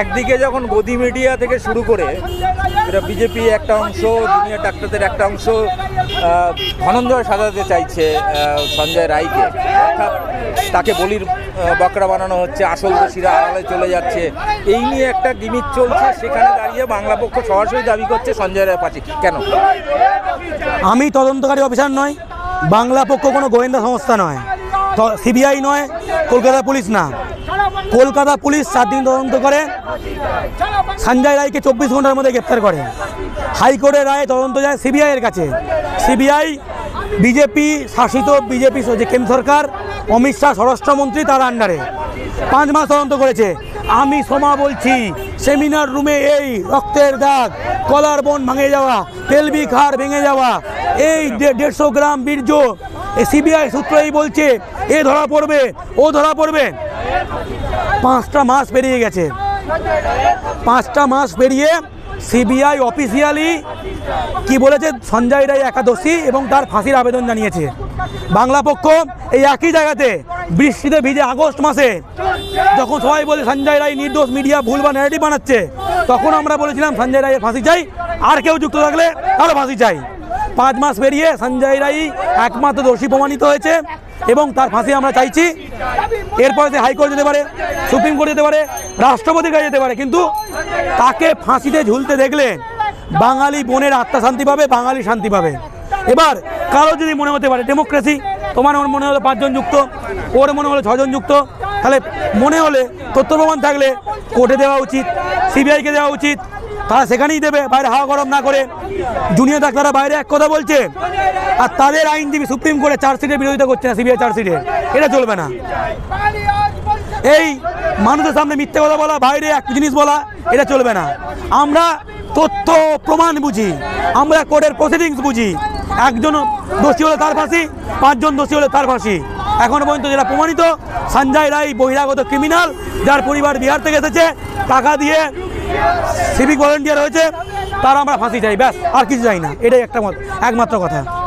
একদিকে যখন গদি মিডিয়া থেকে শুরু করে এটা বিজেপি একটা অংশ, জুনিয়র ডাক্তারদের একটা অংশ ধনঞ্জয় সাজাতে চাইছে সঞ্জয় রায়কে, অর্থাৎ তাকে বলির বকরা বানানো হচ্ছে, আসল দোষীরা আড়ালে চলে যাচ্ছে, এই নিয়ে একটা গিমিক চলছে, সেখানে দাঁড়িয়ে বাংলা পক্ষ সরাসরি দাবি করছে সঞ্জয় রায় পাচি কেন? আমি তদন্তকারী অফিসার নয়, বাংলা পক্ষ কোনো গোয়েন্দা সংস্থা নয়। সিবিআই নয়, কলকাতা পুলিশ না। কলকাতা পুলিশ সাত দিন তদন্ত করে। সঞ্জয় রায়কে চব্বিশ ঘণ্টার মধ্যে গ্রেপ্তার করে। হাইকোর্টের রায়ে তদন্ত যায় সিবিআইয়ের কাছে। সিবিআই বিজেপি শাসিত বিজেপি যে কেন্দ্র সরকার, অমিত শাহ স্বরাষ্ট্রমন্ত্রী তার আন্ডারে। পাঁচ মাস তদন্ত করেছে। আমি সোমা বলছি, সেমিনার রুমে এই রক্তের দাগ, কলার বন ভাঙে যাওয়া, তেলবি খার ভেঙে যাওয়া, এই দেড়শো গ্রাম বীর্য সিবিআই সূত্রই বলছে, এ ধরা পড়বে, ও ধরা পড়বে। পাঁচটা মাস পেরিয়ে গেছে। পাঁচটা মাস পেরিয়ে সিবিআই অফিসিয়ালি কি বলেছে, সঞ্জয় রায় একাদশী এবং তার ফাঁসির আবেদন জানিয়েছে। বাংলা পক্ষ এই একই জায়গাতে বৃষ্টিতে ভিজে আগস্ট মাসে যখন সবাই বলে সঞ্জয় রায় নির্দোষ, মিডিয়া ভুল বা ন্যারেটিভ বানাচ্ছে, তখন আমরা বলেছিলাম সঞ্জয় রায়ের ফাঁসি চাই, আর কেউ যুক্ত থাকলে তারও ফাঁসি চাই। পাঁচ মাস পেরিয়ে সঞ্জয় রাই একমাত্র দোষী প্রমাণিত হয়েছে এবং তার ফাঁসি আমরা চাইছি। এরপরে সে হাইকোর্ট যেতে পারে, সুপ্রিম কোর্ট যেতে পারে, রাষ্ট্রপতির কাছে যেতে পারে, কিন্তু তাকে ফাঁসিতে ঝুলতে দেখলে বাঙালি বোনের আত্মা শান্তি পাবে, বাঙালি শান্তি পাবে। এবার কারও যদি মনে হতে পারে, ডেমোক্রেসি, তোমার ওর মনে হলো পাঁচজন যুক্ত, ওর মনে হলো ছজন যুক্ত, তাহলে মনে হলে তথ্য প্রমাণ থাকলে কোর্টে দেওয়া উচিত, সিবিআইকে দেওয়া উচিত তারা সেখানেই দেবে, বাইরে হাওয়া গরম না করে। জুনিয়র ডাক্তাররা বাইরে এক কথা বলছে, আর তাদের আইনজীবী সুপ্রিম কোর্টে চার্জশিটের বিরোধিতা করছে না, সিবিআই চার্জশিটে এটা চলবে না। এই মানুষের সামনে মিথ্যে কথা বলা, বাইরে এক জিনিস বলা, এটা চলবে না। আমরা তথ্য, প্রমাণ বুঝি। আমরা কোর্টের প্রসিডিংস বুঝি। একজন দোষী হলে তার ফাঁসি, পাঁচজন দোষী হলে তার ফাঁসি। এখনও পর্যন্ত যেটা প্রমাণিত, সঞ্জয় রায় বহিরাগত ক্রিমিনাল, যার পরিবার বিহার থেকে এসেছে, টাকা দিয়ে সিভিক ভলেন্টিয়ার হয়েছে, তার আমরা ফাঁসি চাই, ব্যাস, আর কিছু চাই না। এটাই একটা মত- একমাত্র কথা।